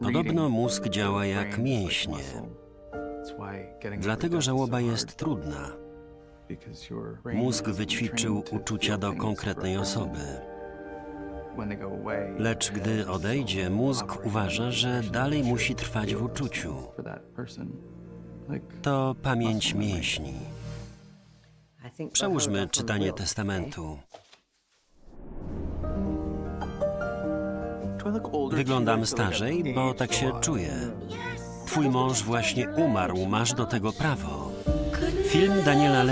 Podobno mózg działa jak mięśnie. Dlatego żałoba jest trudna. Mózg wyćwiczył uczucia do konkretnej osoby. Lecz gdy odejdzie, mózg uważa, że dalej musi trwać w uczuciu. To pamięć mięśni. Przełóżmy czytanie testamentu. Wyglądam starzej, bo tak się czuję. Twój mąż właśnie umarł, masz do tego prawo. Film Daniela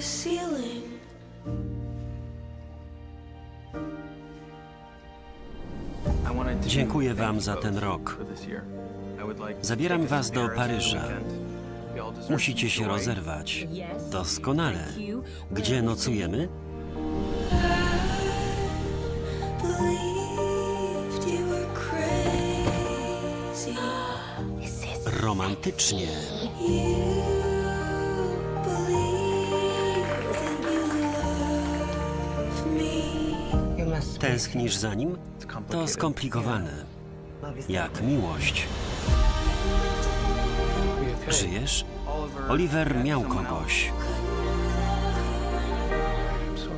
ceiling. Dziękuję Wam za ten rok. Zabieram Was do Paryża. Musicie się rozerwać. Doskonale. Gdzie nocujemy? Romantycznie. Tęsknisz za nim? To skomplikowane. Jak miłość. Żyjesz? Oliver miał kogoś.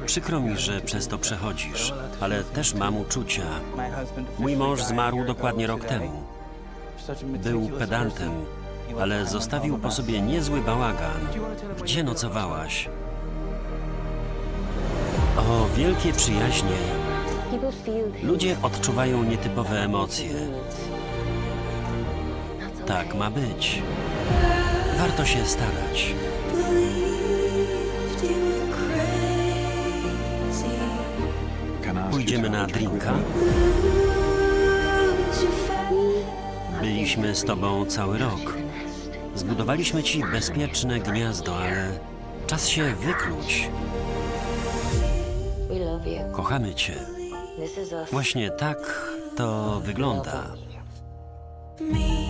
Przykro mi, że przez to przechodzisz, ale też mam uczucia. Mój mąż zmarł dokładnie rok temu. Był pedantem, ale zostawił po sobie niezły bałagan. Gdzie nocowałaś? O, wielkie przyjaźnie. Ludzie odczuwają nietypowe emocje. Tak ma być. Warto się starać. Pójdziemy na drinka. Byliśmy z tobą cały rok. Zbudowaliśmy ci bezpieczne gniazdo, ale czas się wykluć. Kochamy cię. Właśnie tak to wygląda. me?